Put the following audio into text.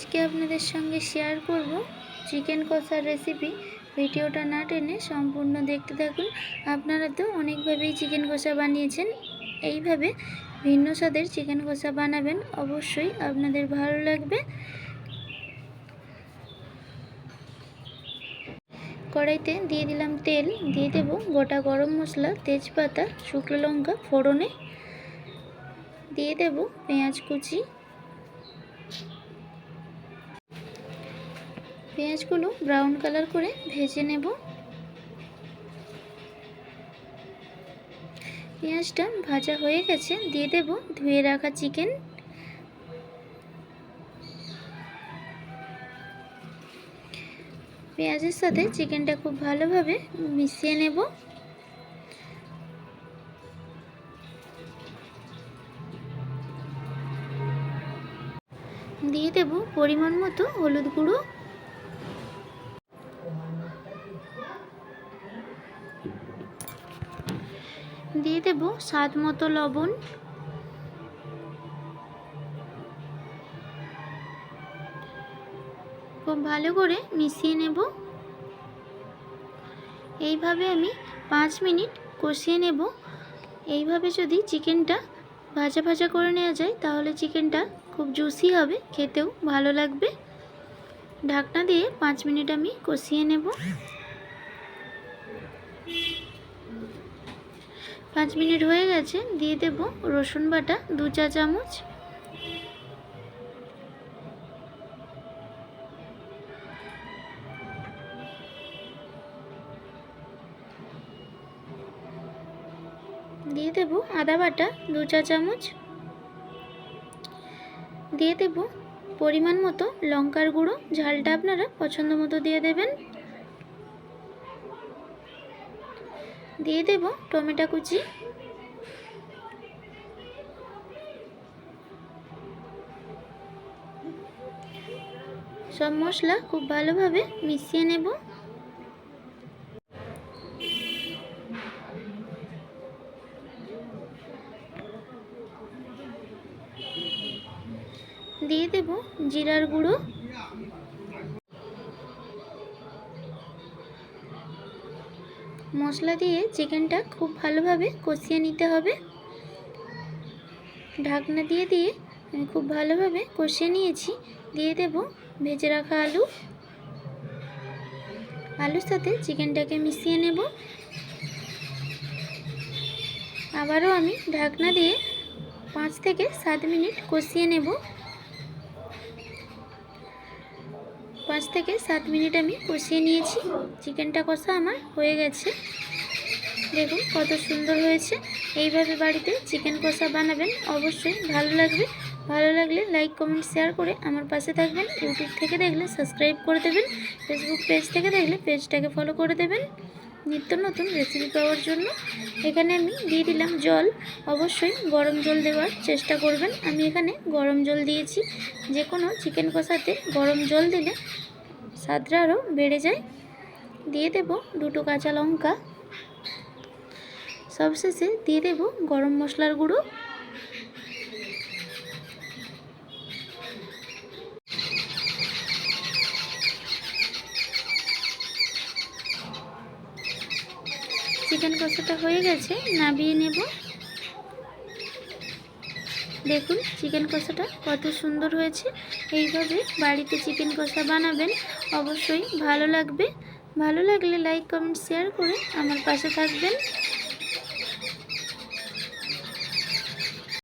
আজকে আপনাদের সঙ্গে শেয়ার করব চিকেন কষার রেসিপি ভিডিওটা না টেনে সম্পূর্ণ দেখতে থাকুন। আপনারা তো অনেকভাবেই চিকেন কষা বানিয়েছেন। এইভাবে ভিন্ন স্বাদের চিকেন কষা বানাবেন। অবশ্যই আপনাদের ভালো লাগবে। কড়াইতে দিয়ে দিলাম তেল। দিয়ে দেব গোটা গরম মশলা, তেজপাতা, শুকনো লঙ্কা, ফোড়নে। দিয়ে দেব পেঁয়াজ কুচি পেঁয়াজগুলো ব্রাউন কালার করে ভেজে নেব। পেঁয়াজটা ভাজা হয়ে গেছে, দিয়ে দেব ধুয়ে রাখা চিকেন। পেঁয়াজের সাথে চিকেনটা খুব ভালোভাবে মিশিয়ে নেব। দিয়ে দেব পরিমাণ মতো হলুদ গুঁড়ো। দিয়ে দেব স্বাদ মতো লবণ। খুব ভালো করে মিশিয়ে নেব। এইভাবে আমি পাঁচ মিনিট কষিয়ে নেব। এইভাবে যদি চিকেনটা ভাজা ভাজা করে নেওয়া যায়, তাহলে চিকেনটা খুব জুসি হবে, খেতেও ভালো লাগবে। ঢাকনা দিয়ে পাঁচ মিনিট আমি কষিয়ে নেব। পাঁচ মিনিট হয়ে গেছে, দিয়ে দেব রসুন বাটা, দু চা চামচ। দিয়ে দেব আদা বাটা, দু চা চামচ। দিয়ে দেব পরিমাণ মতো লঙ্কার গুঁড়ো, ঝালটা আপনারা পছন্দ মতো দিয়ে দেবেন। দিয়ে দেব টমেটো কুচি। সব মশলা খুব ভালোভাবে মিশিয়ে নেব। দিয়ে দেব জিরার গুঁড়ো। মশলা দিয়ে চিকেনটা খুব ভালোভাবে কষিয়ে নিতে হবে। ঢাকনা দিয়ে দিয়ে আমি খুব ভালোভাবে কষিয়ে নিয়েছি। দিয়ে দেব ভেজে রাখা আলু। আলুর সাথে চিকেনটাকে মিশিয়ে নেব। আবারও আমি ঢাকনা দিয়ে পাঁচ থেকে সাত মিনিট কষিয়ে নেব। পাঁচ থেকে সাত মিনিট আমি কষিয়ে নিয়েছি। চিকেনটা কষা আমার হয়ে গেছে। দেখুন কত সুন্দর হয়েছে। এইভাবে বাড়িতে চিকেন কষা বানাবেন অবশ্যই ভালো লাগবে। ভালো লাগলে লাইক, কমেন্ট, শেয়ার করে আমার পাশে থাকবেন। ইউটিউব থেকে দেখলে সাবস্ক্রাইব করে দেবেন। ফেসবুক পেজ থেকে দেখলে পেজটাকে ফলো করে দেবেন। নিত্য নতুন রেসিপি পাওয়ার জন্য এখানে আমি দিয়ে দিলাম জল। অবশ্যই গরম জল দেওয়ার চেষ্টা করবেন। আমি এখানে গরম জল দিয়েছি। যে কোনো চিকেন কষাতে গরম জল দিলে স্বাদটা আরও বেড়ে যায়। দিয়ে দেব দুটো কাঁচা লঙ্কা। সবশেষে দিয়ে দেব গরম মশলার গুঁড়ো। চিকেন কষাটা হয়ে গেছে নামিয়ে নেব। দেখুন, চিকেন কষাটা কত সুন্দর হয়েছে। এইভাবে বাড়িতে চিকেন কষা বানাবেন, অবশ্যই ভালো লাগবে। ভালো লাগলে লাইক, কমেন্ট, শেয়ার করে আমার পাশে থাকবেন।